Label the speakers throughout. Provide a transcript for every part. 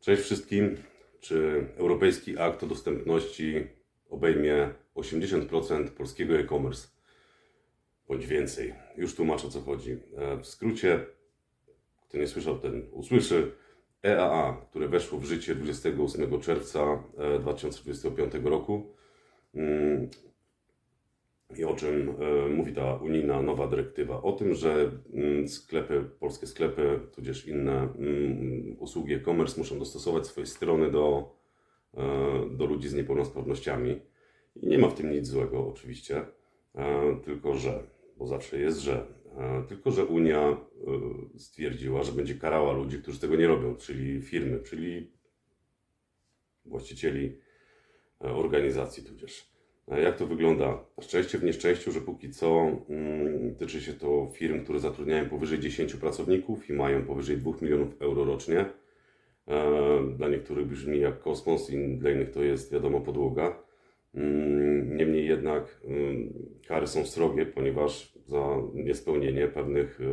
Speaker 1: Cześć wszystkim. Czy Europejski Akt o Dostępności obejmie 80% polskiego e-commerce? Bądź więcej. Już tłumaczę o co chodzi. E, W skrócie, kto nie słyszał, ten usłyszy. EAA, które weszło w życie 28 czerwca e, 2025 roku. I o czym e, mówi ta unijna nowa dyrektywa? O tym, że mm, sklepy, polskie sklepy, tudzież inne mm, usługi e-commerce muszą dostosować swoje strony do, e, do ludzi z niepełnosprawnościami. I nie ma w tym nic złego, oczywiście, e, tylko że, bo zawsze jest, że, tylko że Unia stwierdziła, że będzie karała ludzi, którzy tego nie robią, czyli firmy, czyli właścicieli organizacji tudzież. E, Jak to wygląda? Szczęście w nieszczęściu, że póki co mm, tyczy się to firm, które zatrudniają powyżej 10 pracowników i mają powyżej 2 milionów euro rocznie. E, Dla niektórych brzmi jak kosmos, dla innych to jest wiadomo podłoga. Mm, Niemniej jednak mm, kary są srogie, ponieważ za niespełnienie pewnych, e,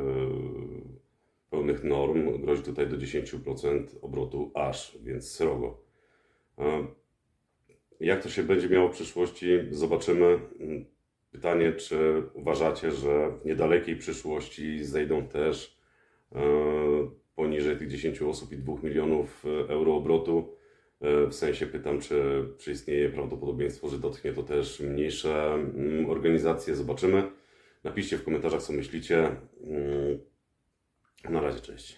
Speaker 1: pełnych norm grozi tutaj do 10% obrotu aż, więc srogo. Jak to się będzie miało w przyszłości, zobaczymy. Mm, Pytanie, czy uważacie, że w niedalekiej przyszłości zejdą też e, poniżej tych 10 osób i 2 milionów e, euro obrotu? E, W sensie pytam, czy, czy istnieje prawdopodobieństwo, że dotknie to też mniejsze mm, organizacje? Zobaczymy. Napiszcie w komentarzach, co myślicie. Mm, Na razie, cześć.